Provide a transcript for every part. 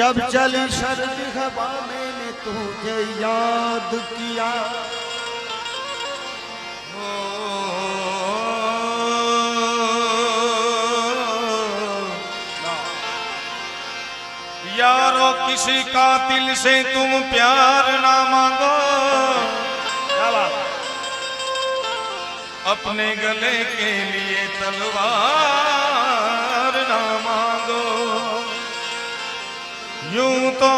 जब चली सर्द हवा मैंने तुझे याद किया। यारो किसी का दिल से तुम प्यार ना मांगो। अपने गले के लिए तलवार। यूँ तो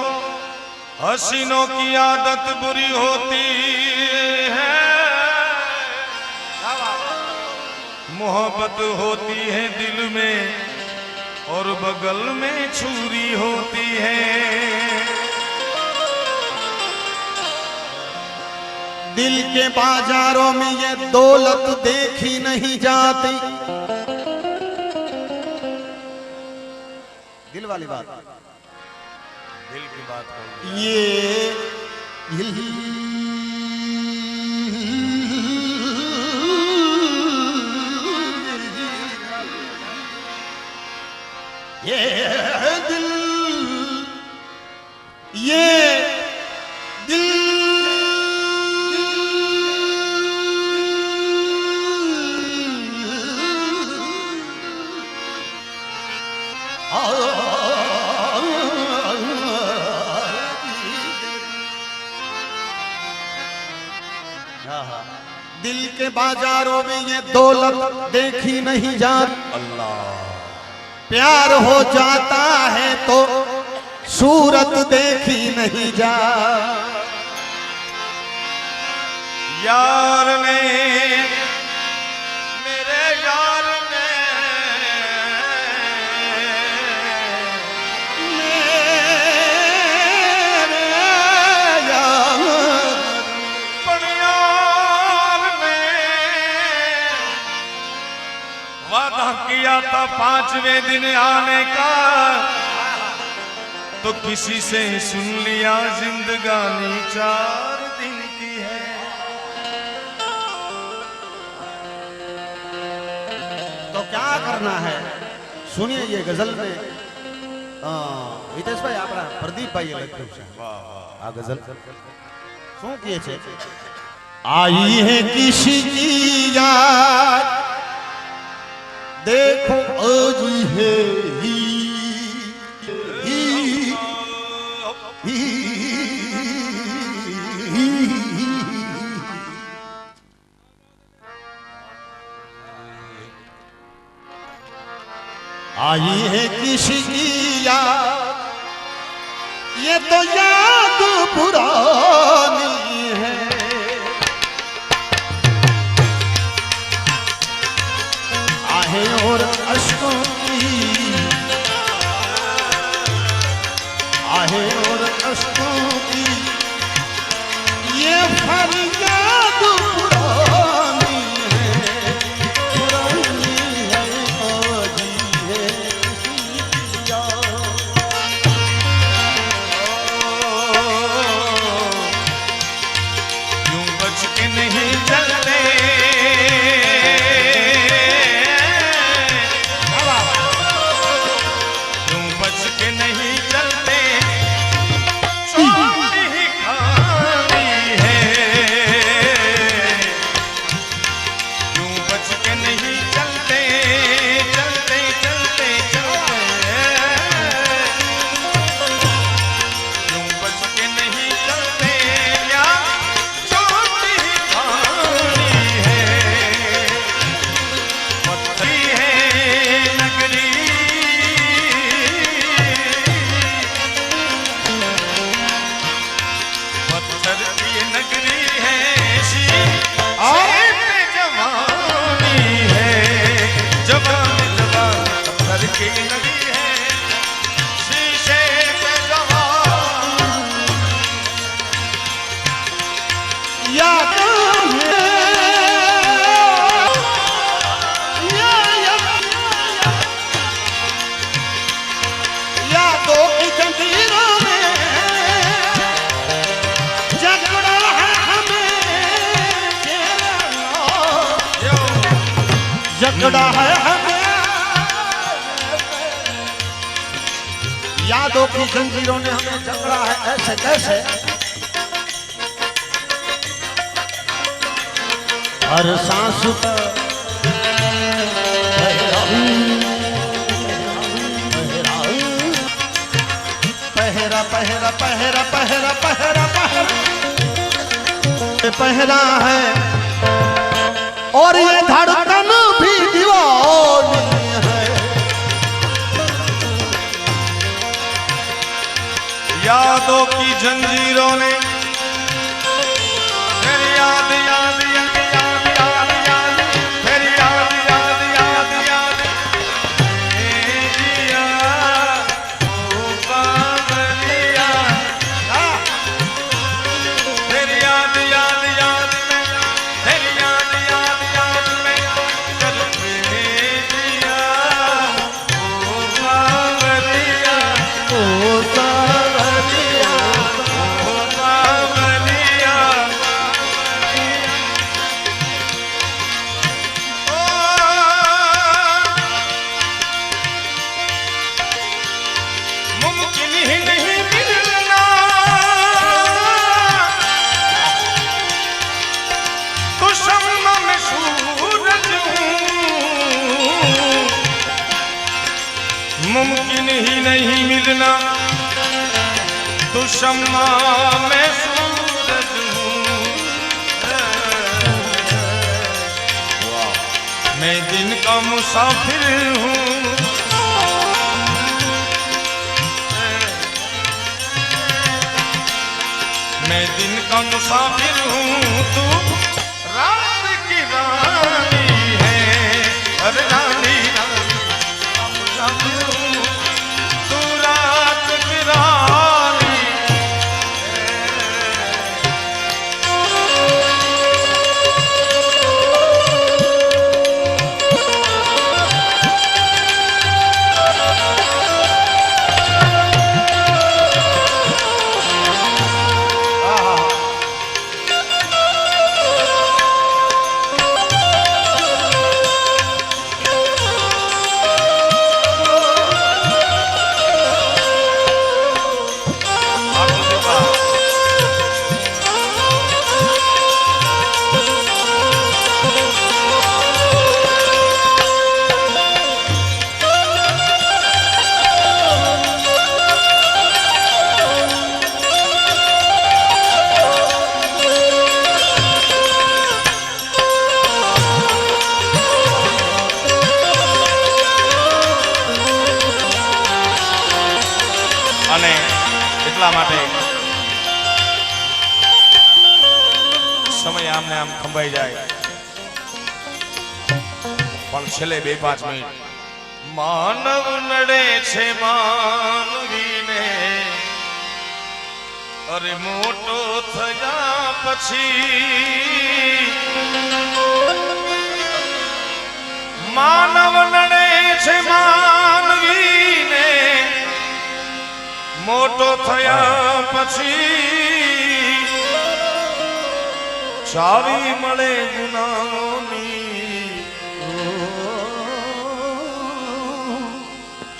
हसीनों की आदत बुरी होती है। मोहब्बत होती है दिल में और बगल में छुरी होती है। दिल के बाजारों में ये दौलत देखी नहीं जाती। दिल वाली बात। दिल की बात ये yeah. ये दिल के बाजारों में ये दौलत देखी नहीं जाती। अल्लाह। प्यार हो जाता है तो सूरत देखी नहीं जा। यार ने वादा किया था पांचवें दिन आने का तो किसी से सुन लिया जिंदगानी चार दिन की है तो क्या करना है सुनिए ये गजल में हाँ, हितेश भाई આપણા પ્રદીપભાઈએ લખ્યું છે આ ગઝલ શું કહે છે आई है किसी की याद देखो आज है ही, ही, ही, ही, आई है किसी की याद ये तो याद पुरानी है यादों की जंजीरों ने हमें जकड़ा है ऐसे कैसे? हर सांस पर पहरा पहरा पहरा पहरा पहरा। पहरा है। और ये धड़कन भी दीवानी है। यादों की जंजीरों ने मुमकिन ही नहीं मिलना। तो शम्मा, में सूरज हूँ। मैं दिन का मुसाफिर हूँ। मैं दिन का मुसाफिर हूँ, तू આમને જાય. પણ છેલ્લે બે પાંચ મિનિટ. માનવ નડે છે માનવીને. અરે મોટો થયા પછી માનવ નડે છે માનવીને. મોટો થયા પછી ચાવી મળે ગુનાની.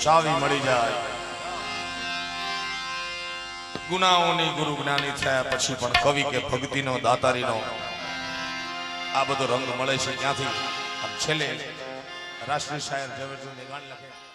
ચાવી મળી જાય. ગુનાઓની ગુરુ જ્ઞાની થયા પછી પણ કવિ કે ભક્તિનો, દાતારીનો આ બધો રંગ મળે છે ત્યાંથી છેલ્લે રાષ્ટ્રીય શાયર ઝવેરચંદ મેઘાણી લખે.